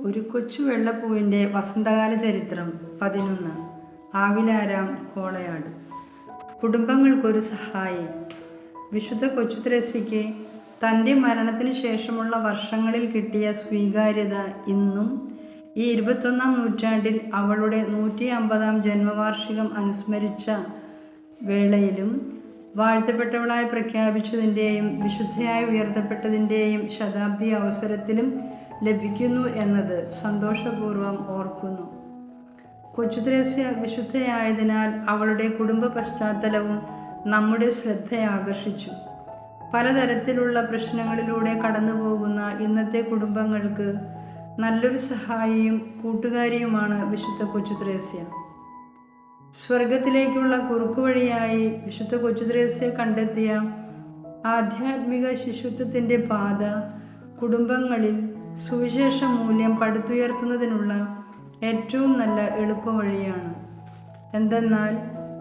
ഒരു കൊച്ചു വെള്ളപ്പൂവിന്റെ വസന്തകാല ചരിത്രം പതിനൊന്ന്. ആവിലാരാം കോളയാട്. കുടുംബങ്ങൾക്കൊരു സഹായി. വിശുദ്ധ കൊച്ചു ത്രേസ്യയ്ക്ക് തന്റെ മരണത്തിന് ശേഷമുള്ള വർഷങ്ങളിൽ കിട്ടിയ സ്വീകാര്യത ഇന്നും ഈ ഇരുപത്തൊന്നാം നൂറ്റാണ്ടിൽ അവളുടെ നൂറ്റി അമ്പതാം ജന്മവാർഷികം അനുസ്മരിച്ച വേളയിലും വാഴ്ത്തപ്പെട്ടവളായി പ്രഖ്യാപിച്ചതിന്റെയും വിശുദ്ധയായി ഉയർത്തപ്പെട്ടതിന്റെയും ശതാബ്ദി അവസരത്തിലും ലഭിക്കുന്നു എന്നത് സന്തോഷപൂർവം ഓർക്കുന്നു. കൊച്ചുത്രേസ്യ വിശുദ്ധയായതിനാൽ അവളുടെ കുടുംബ പശ്ചാത്തലവും നമ്മുടെ ശ്രദ്ധയാകർഷിച്ചു. പലതരത്തിലുള്ള പ്രശ്നങ്ങളിലൂടെ കടന്നു പോകുന്ന ഇന്നത്തെ കുടുംബങ്ങൾക്ക് നല്ലൊരു സഹായിയും കൂട്ടുകാരിയുമാണ് വിശുദ്ധ കൊച്ചുത്രേസ്യ. സ്വർഗത്തിലേക്കുള്ള കുറുക്കുവഴിയായി വിശുദ്ധ കൊച്ചുത്രേസ്യ കണ്ടെത്തിയ ആധ്യാത്മിക ശിശുത്വത്തിന്റെ പാത കുടുംബങ്ങളിൽ സുവിശേഷ മൂല്യം പടുത്തുയർത്തുന്നതിനുള്ള ഏറ്റവും നല്ല എളുപ്പവഴിയാണ്. എന്തെന്നാൽ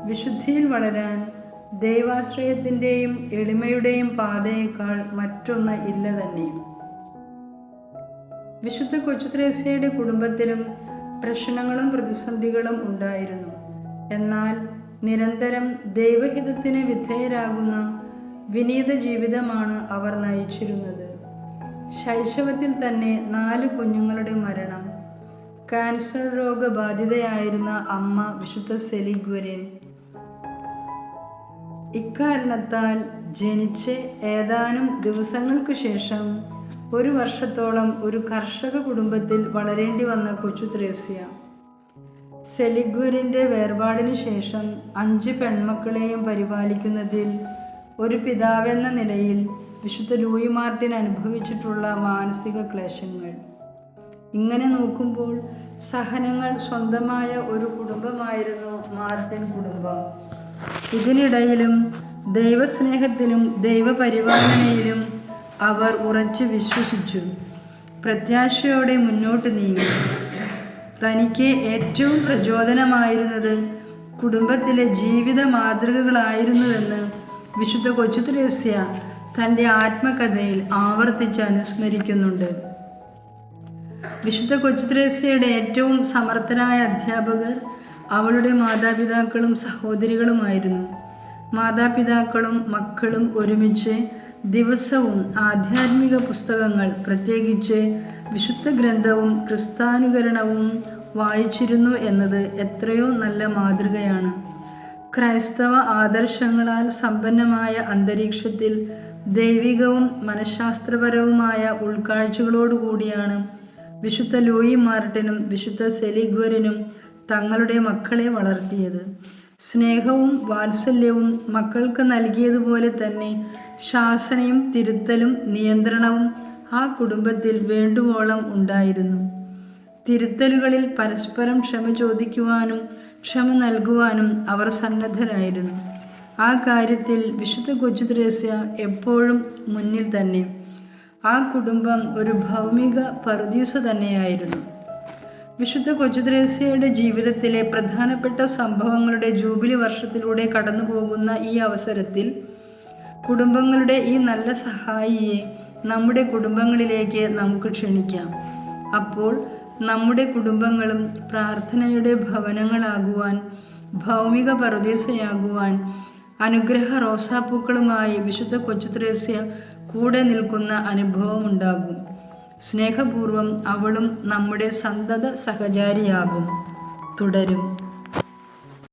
വിശുദ്ധിയിൽ വളരാൻ ദൈവാശ്രയത്തിന്റെയും എളിമയുടെയും പാതയേക്കാൾ മറ്റൊന്ന് ഇല്ല തന്നെ. വിശുദ്ധ കൊച്ചുത്രേസ്യയുടെ കുടുംബത്തിലും പ്രശ്നങ്ങളും പ്രതിസന്ധികളും ഉണ്ടായിരുന്നു. എന്നാൽ നിരന്തരം ദൈവഹിതത്തിന് വിധേയരാകുന്ന വിനീത ജീവിതമാണ് അവർ നയിച്ചിരുന്നത്. ശൈശവത്തിൽ തന്നെ നാല് കുഞ്ഞുങ്ങളുടെ മരണം. കാൻസർ രോഗബാധിതയായിരുന്ന അമ്മ വിശുദ്ധ സെലിഗ്വരിൻ. ഇക്കാരണത്താൽ ജനിച്ച് ഏതാനും ദിവസങ്ങൾക്ക് ശേഷം ഒരു വർഷത്തോളം ഒരു കർഷക കുടുംബത്തിൽ വളരേണ്ടി വന്ന കൊച്ചു ത്രേസ്യ. സെലിഗ്വരിന്റെ വേർപാടിനു ശേഷം അഞ്ച് പെൺമക്കളെയും പരിപാലിക്കുന്നതിൽ ഒരു പിതാവെന്ന നിലയിൽ വിശുദ്ധ ലൂയി മാർട്ടിൻ അനുഭവിച്ചിട്ടുള്ള മാനസിക ക്ലേശങ്ങൾ. ഇങ്ങനെ നോക്കുമ്പോൾ സഹനങ്ങൾ സ്വന്തമായ ഒരു കുടുംബമായിരുന്നു മാർട്ടിൻ കുടുംബം. ഇതിനിടയിലും ദൈവസ്നേഹത്തിലും ദൈവപരിപാലനയിലും അവർ ഉറച്ചു വിശ്വസിച്ചു. പ്രത്യാശയോടെ മുന്നോട്ട് നീങ്ങി. തനിക്ക് ഏറ്റവും പ്രചോദനമായിരുന്നത് കുടുംബത്തിലെ ജീവിത മാതൃകകളായിരുന്നുവെന്ന് വിശുദ്ധ കൊച്ചു ത്രേസ്യ തന്റെ ആത്മകഥയിൽ ആവർത്തിച്ച് അനുസ്മരിക്കുന്നുണ്ട്. വിശുദ്ധ കൊച്ചുത്രേസ്യയുടെ ഏറ്റവും സമർത്ഥരായ അധ്യാപകർ അവളുടെ മാതാപിതാക്കളും സഹോദരികളുമായിരുന്നു. മാതാപിതാക്കളും മക്കളും ഒരുമിച്ച് ദിവസവും ആധ്യാത്മിക പുസ്തകങ്ങൾ പ്രത്യേകിച്ച് വിശുദ്ധ ഗ്രന്ഥവും ക്രിസ്താനുകരണവും വായിച്ചിരുന്നു എന്നത് എത്രയോ നല്ല മാതൃകയാണ്. ക്രൈസ്തവ ആദർശങ്ങളാൽ സമ്പന്നമായ അന്തരീക്ഷത്തിൽ ദൈവികവും മനഃശാസ്ത്രപരവുമായ ഉൾക്കാഴ്ചകളോടുകൂടിയാണ് വിശുദ്ധ ലൂയി മാർട്ടിനും വിശുദ്ധ സെലിഗ്വരനും തങ്ങളുടെ മക്കളെ വളർത്തിയത്. സ്നേഹവും വാത്സല്യവും മക്കൾക്ക് നൽകിയതുപോലെ തന്നെ ശാസനയും തിരുത്തലും നിയന്ത്രണവും ആ കുടുംബത്തിൽ വേണ്ടുവോളം ഉണ്ടായിരുന്നു. തിരുത്തലുകളിൽ പരസ്പരം ക്ഷമ ചോദിക്കുവാനും ക്ഷമ നൽകുവാനും അവർ സന്നദ്ധരായിരുന്നു. ആ കാര്യത്തിൽ വിശുദ്ധ കൊച്ചു ത്രേസ്യ എപ്പോഴും മുന്നിൽ തന്നെ. ആ കുടുംബം ഒരു ഭൗമിക പറുദീസ തന്നെയായിരുന്നു. വിശുദ്ധ കൊച്ചുദ്രേസ്യയുടെ ജീവിതത്തിലെ പ്രധാനപ്പെട്ട സംഭവങ്ങളുടെ ജൂബിലി വർഷത്തിലൂടെ കടന്നു പോകുന്ന ഈ അവസരത്തിൽ കുടുംബങ്ങളുടെ ഈ നല്ല സഹായിയെ നമ്മുടെ കുടുംബങ്ങളിലേക്ക് നമുക്ക് ക്ഷണിക്കാം. അപ്പോൾ നമ്മുടെ കുടുംബങ്ങളും പ്രാർത്ഥനയുടെ ഭവനങ്ങളാകുവാൻ ഭൗമിക പറുദീസയാകുവാൻ അനുഗ്രഹ റോസാപ്പൂക്കളുമായി വിശുദ്ധ കൊച്ചുത്രേസ്യ കൂടെ നിൽക്കുന്ന അനുഭവം ഉണ്ടാകും സ്നേഹപൂർവം അവളും നമ്മുടെ സന്തത സഹചാരിയാകും. തുടരും.